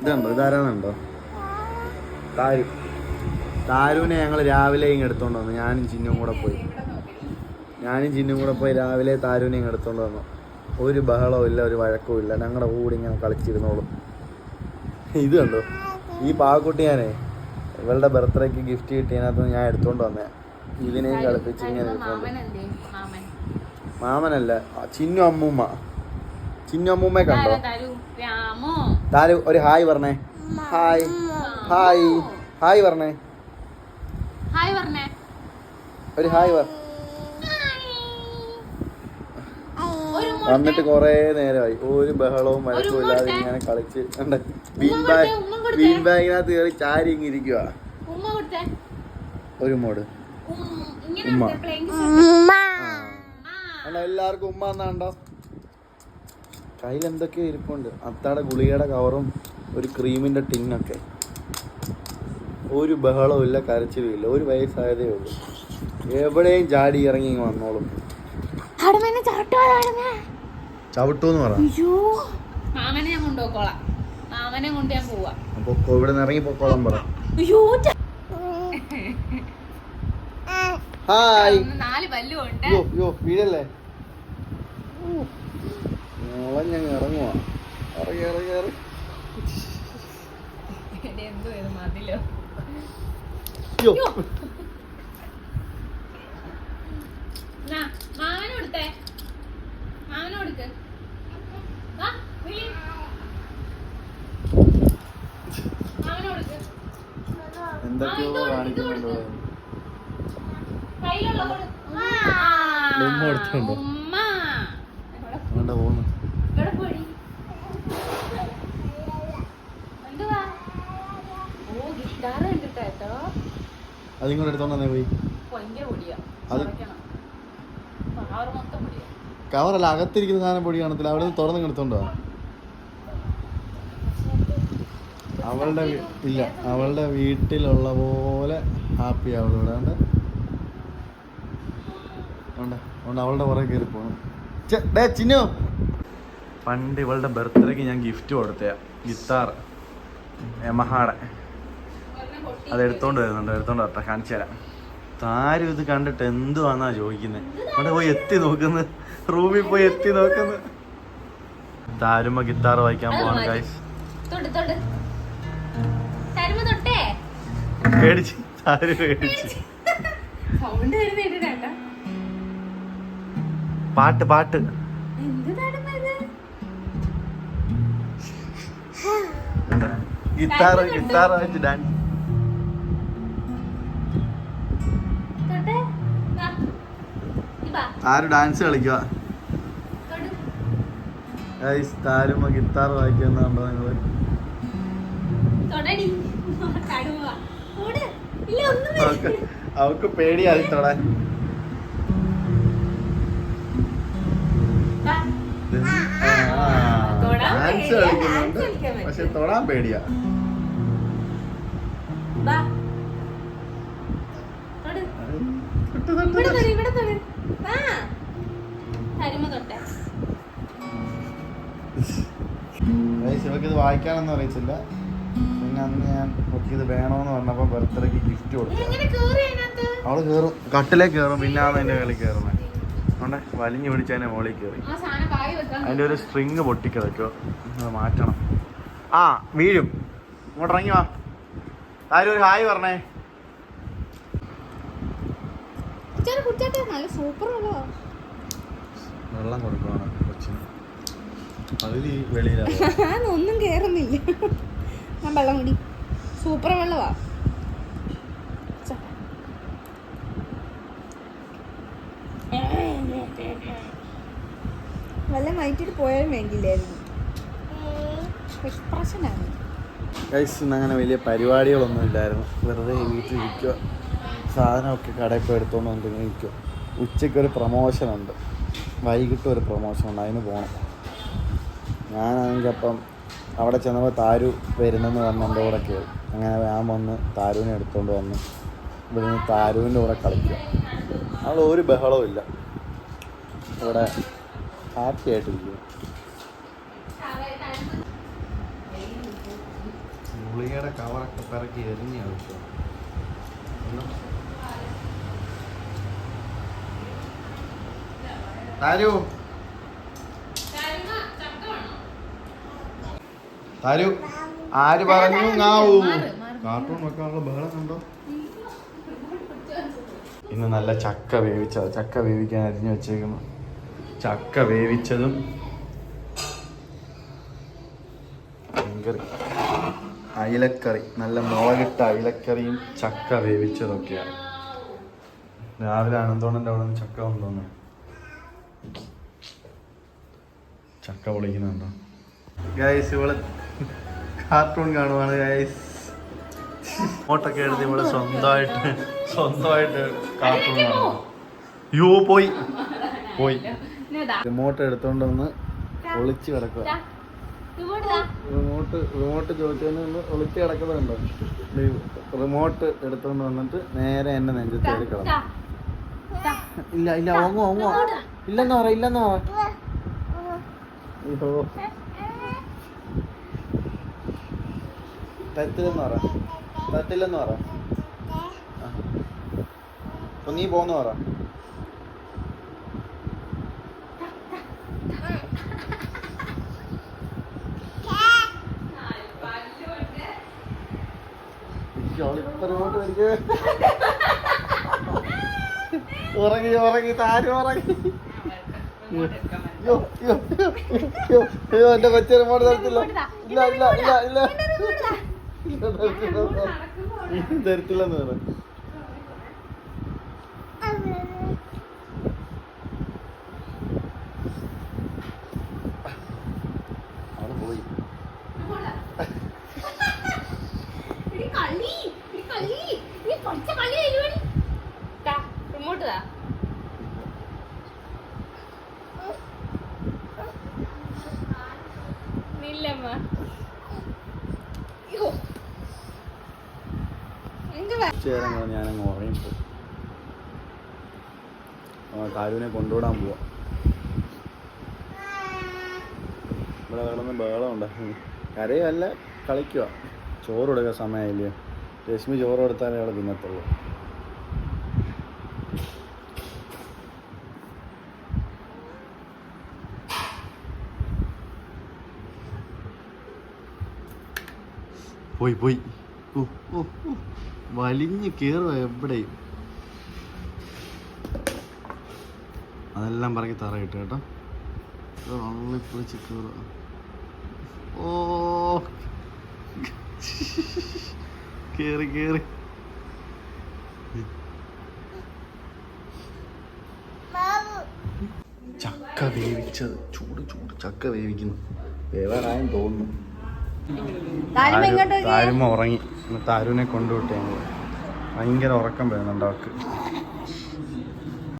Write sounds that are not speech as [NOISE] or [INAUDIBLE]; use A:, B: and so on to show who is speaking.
A: ഇതുണ്ടോ? ഇതാരാണുണ്ടോ താരു. താരുവിനെ ഞങ്ങൾ രാവിലെ ഇങ്ങ് എടുത്തോണ്ട് വന്നു. ഞാനും ചിന്നും കൂടെ പോയി. ഞാനും ചിന്നും കൂടെ പോയി രാവിലെ താരുവിനെ ഇങ്ങ് എടുത്തോണ്ട് വന്നു. ഒരു ബഹളവും ഇല്ല ഒരു വഴക്കവും ഇല്ല. ഞങ്ങളുടെ കൂടെ ഇങ്ങനെ കളിച്ചിരുന്നോളും. ഇത് കണ്ടോ? ഈ പാവക്കുട്ടി ഞാനേ ഇവളുടെ ബർത്ത്ഡേക്ക് ഗിഫ്റ്റ് കിട്ടിയതിനകത്ത് ഞാൻ എടുത്തോണ്ട് വന്നേ ഇതിനെയും കളിപ്പിച്ച് ഇങ്ങനെ മാമനല്ല? ചിന്നു അമ്മൂമ്മ. ചിന്നു അമ്മൂമ്മയെ കണ്ടോ?
B: താരു
A: ഒരു ഹായ് പറഞ്ഞേ. ഹായ്. ഹായ്. ഹായ് പറഞ്ഞേ.
B: ഹായ് പറഞ്ഞേ.
A: ഒരു ഹായ് പറ. വന്നിട്ട് കുറേ നേരമായി. ഒരു ബഹളവും വഴക്കും ഇല്ലാതെ ഇങ്ങനെ കളിച്ച് ബീൻ ബാഗ് ബീൻ ബാഗിനകത്ത് കയറി ചാരി ഇരിക്കുക ഒരു
B: മോട്.
A: ഉമ്മ. എല്ലാവർക്കും ഉമ്മ എന്നാണ്ടോ കയ്യിൽ എന്തൊക്കെയോ ഇരിപ്പുണ്ട്. അത്താടെ ഗുളികയുടെ കവറും ഒരു ക്രീമിന്റെ ടിന്നൊക്കെ. ഒരു ബഹളവും ഇല്ല കരച്ചിലും ഇല്ല. ഒരു വയസ്സായതേ ഉള്ളൂ. എവിടെയും ചാടി ഇറങ്ങി വന്നോളും. ചവിട്ടൂന്ന് പറ.
B: അയ്യോ. മാമനെ ഞാൻ കൊണ്ടുപോക്കോളാം മാമനെ കൊണ്ട് ഞാൻ പോവാ.
A: അപ്പൊ ഇവിടെ നിന്ന് ഇറങ്ങി പൊക്കോളം പറ. ഹായ്.
B: നാല് പല്ലും ഉണ്ട്
A: യോ യോ വീഴല്ലേ? മുളഞ്ഞങ്ങ് ഇറങ്ങുവാ. ഇറങ്ങി ഇറങ്ങി ഇറങ്ങി.
B: എടി, കാണിക്കുന്നുണ്ടോ ഇത് മതിലോ
A: യോ
B: നാ, മാമന് കൊടുത്തേ മാമന് കൊടുക്ക് വാ, വിളി. മാമന് കൊടുക്ക്
A: എന്തൊക്കെയോ കാണിക്കുന്നുണ്ടോ
B: കയ്യിലുള്ള കൊടു.
A: ഉമ്മ കൊടുത്തിട്ടുണ്ടോ?
B: ഉമ്മ. എവിടെ
A: വേണ്ട പോന്നു
B: എവിടെ പോയി എന്തുവാ ഓ ഗിറ്റാർ കണ്ടിട്ടാ കേട്ടോ
A: അതിങ്ങോട്ട് എടുത്തോണ്ടേ പോയി. അത് കവറല്ല അകത്തിരിക്കുന്ന സാധനം പൊടി കാണത്തില്ല. അവിടെ നിന്ന് തുറന്ന് എടുത്തോണ്ടോ അവളുടെ ഇല്ല അവളുടെ വീട്ടിലുള്ള പോലെ ഹാപ്പി അവളിവിടെ ഇവിടെ. ഉണ്ട് ഉണ്ട് ഉണ്ട് അവളുടെ പുറകെ കയറി പോകണം ഡേ ചിന്നു. പണ്ട് ഇവളുടെ ബർത്ത്ഡേക്ക് ഞാൻ ഗിഫ്റ്റ് കൊടുത്തയാ. ഗിത്താർ യമഹാടെ. അത് എടുത്തോണ്ട് വരുന്നുണ്ട് എടുത്തോണ്ട് വരട്ടെ കാണിച്ചു തരാം. താരും ഇത് കണ്ടിട്ട് എന്തുവാന്നാ ചോദിക്കുന്നത് അവിടെ പോയി എത്തി നോക്കുന്നത് റൂമിൽ പോയി എത്തി നോക്കുന്നു. താരുമ ഗിത്താർ വായിക്കാൻ പോവാണ്. ഗൈസ് പേടിച്ച് താര് പേടിച്ച്. പാട്ട് പാട്ട്. ഗിത്താർ. ഗിത്താർ വായിച്ച് ഡാൻസ് താര് ഡാൻസ് കളിക്കുക താരുമ്മ ഗിത്താർ വായിക്കുന്നുണ്ടോ
B: നിങ്ങൾ.
A: അവക്ക് പേടിയായി തൊടാൻ. ഡാൻസ് കളിക്കുന്നുണ്ട്. പക്ഷെ തൊടാൻ പേടിയാ. തൊട്ട് തൊട്ട് ഇവക്ക് ഇത് വായിക്കാനൊന്നും അറിയത്തില്ല. പിന്നെ അന്ന് ഞാൻ ഒക്കെ ഇത് വേണോന്ന് പറഞ്ഞപ്പോ ബർത്ത്ഡേക്ക് ഗിഫ്റ്റ് കൊടുത്തു.
B: എങ്ങനെ കേറി അതിനകത്ത്?
A: അവൾ കേറും. കട്ടിലേ കയറും പിന്നെ ആണ് അതിന്റെ കളി കയറുന്നത് അതുകൊണ്ട് വലിഞ്ഞു പിടിച്ച് അതിന്റെ മുകളിൽ കയറി അതിന്റെ ഒരു സ്ട്രിങ് പൊട്ടിക്കിടക്കോ അത് മാറ്റണം. ആ വീഴും. ഇങ്ങോട്ട് ഇറങ്ങി വാ. ആരും ഒരു ഹായ് പറഞ്ഞേ? വെള്ളം കൊടുക്കണം
B: ഒന്നും [LAUGHS] കേറുന്നില്ല. ഞാൻ വെള്ളം കുടി. സൂപ്പർ വെള്ളവാ. വല്ല വയറ്റിട്ട് പോയാലും വേണ്ടിയില്ലായിരുന്നു. എക്സ്പ്രഷനാണ്
A: ഗൈസ് അങ്ങനെ വലിയ പരിപാടികളൊന്നും ഇല്ലായിരുന്നു. വെറുതെ വീട്ടിലിരിക്കുക സാധനമൊക്കെ കടയിൽ പോയി എടുത്തുകൊണ്ട് വന്നിരിക്കുക ഇരിക്കുക ഉച്ചയ്ക്ക് ഒരു പ്രൊമോഷൻ ഉണ്ട്. വൈകിട്ട് ഒരു പ്രൊമോഷൻ ഉണ്ട്. അതിന് പോകണം ഞാനാണെങ്കിൽ അപ്പം അവിടെ ചെന്നപ്പോൾ താരു വരുന്നെന്ന് പറഞ്ഞ് എന്റെ കൂടെ കയറി അങ്ങനെ ഞാൻ വന്ന് താരുവിനെ എടുത്തുകൊണ്ട് വന്ന് ഇവിടുന്ന് താരുവിന്റെ കൂടെ കളിക്കുക. നമ്മൾ ഒരു ബഹളവും ഇല്ല. ഇവിടെ ഹാപ്പി ആയിട്ടിരിക്കുക ഗുളികയുടെ കവറൊക്കെ പിറക്കി എറിഞ്ഞു താരു. താരു ആര് പറഞ്ഞു? കാർട്ടൂൺ വെക്കാനുള്ള ബഹളം കണ്ടോ ഇന്ന് നല്ല ചക്ക വേവിച്ചത്. ചക്ക വേവിക്കാൻ അരിഞ്ഞു വെച്ചേക്കുന്നു. ചക്ക വേവിച്ചതും മീൻകറി. അയിലക്കറി. നല്ല മുളകിട്ട അയിലക്കറിയും ചക്ക വേവിച്ചതൊക്കെയാണ്. രാവിലെ അനന്തോണന്റെ അവിടെ നിന്ന് ചക്ക കൊണ്ടുവന്നു. ചക്ക പൊളിക്കുന്നുണ്ടോ ഗൈസ് ഇവൾ കാർട്ടൂൺ കാണുവാണ് ഗൈസ് ഫോട്ടൊക്കെ എടുത്ത് നമ്മൾ സ്വന്തമായിട്ട് സ്വന്തമായിട്ട് കാർട്ടൂൺ കാണുന്നു യോ പോയി. പോയി. റിമോട്ട് എടുത്തോണ്ട് വന്ന് ഒളിച്ച് കിടക്കുക റിമോട്ട് റിമോട്ട് ചോദിച്ചതിന് ഒന്ന് ഒളിച്ച് കിടക്കുന്നുണ്ടോ? റിമോട്ട് എടുത്തോണ്ട് വന്നിട്ട് നേരെ എന്നെ നെഞ്ചത്തേക്ക് കിടന്നു. ഇല്ല ഇല്ല ഓങ്ങോ ഓങ്ങോ. ഇല്ലെന്ന് പറ ഇല്ലെന്ന് പറ. തരത്തില്ലെന്ന് പറ. തരത്തില്ലെന്ന് പറ. അപ്പൊ നീ പോന്ന് പറ. ഉറങ്ങി ഉറങ്ങി താരം ഉറങ്ങി. എന്റെ കൊച്ചു റിമോട്ട് തരത്തില്ല. ഇല്ല ഇല്ല ഇല്ല ഇല്ല. തരത്തില്ലെന്ന് പറ. അവൾ പോയി
B: റിമോട്ട് താ നില്ലമ്മ അയ്യോ എങ്ക
A: ചേരം ഞാനങ്ങ് ഉറങ്ങി ആ കാരുവിനെ കൊണ്ടുവിടാൻ പോവാ. ഇവിടെ കിടന്ന് ബഹളം ഉണ്ടായിരുന്നു കരയല്ല കളിക്കുക ചോറ് കൊടുക്കുക സമയമില്ലേ? രശ്മി ചോറ് കൊടുത്താലേ അവിടെ തിന്നത്തുള്ളൂ. പോയി പോയി. ഓ ഓ ഓ. വലിഞ്ഞ് കയറുക എവിടെയും. അതെല്ലാം പറക്കി തറ കിട്ടും. കേട്ടോ ഉള്ളിപ്പൊളിച്ച് കയറുക ഓ. കേറി കയറി ചക്ക വേവിച്ചത്. ചൂട് ചൂട് ചക്ക വേവിക്കുന്നു. വേവാറായും തോന്നുന്നു.
B: താരം എങ്ങോട്ട്
A: താരുമ്മ ഉറങ്ങി. താരുവിനെ കൊണ്ടുവിട്ടേ ഭയങ്കര ഉറക്കം വരുന്നുണ്ട് അവൾക്ക്.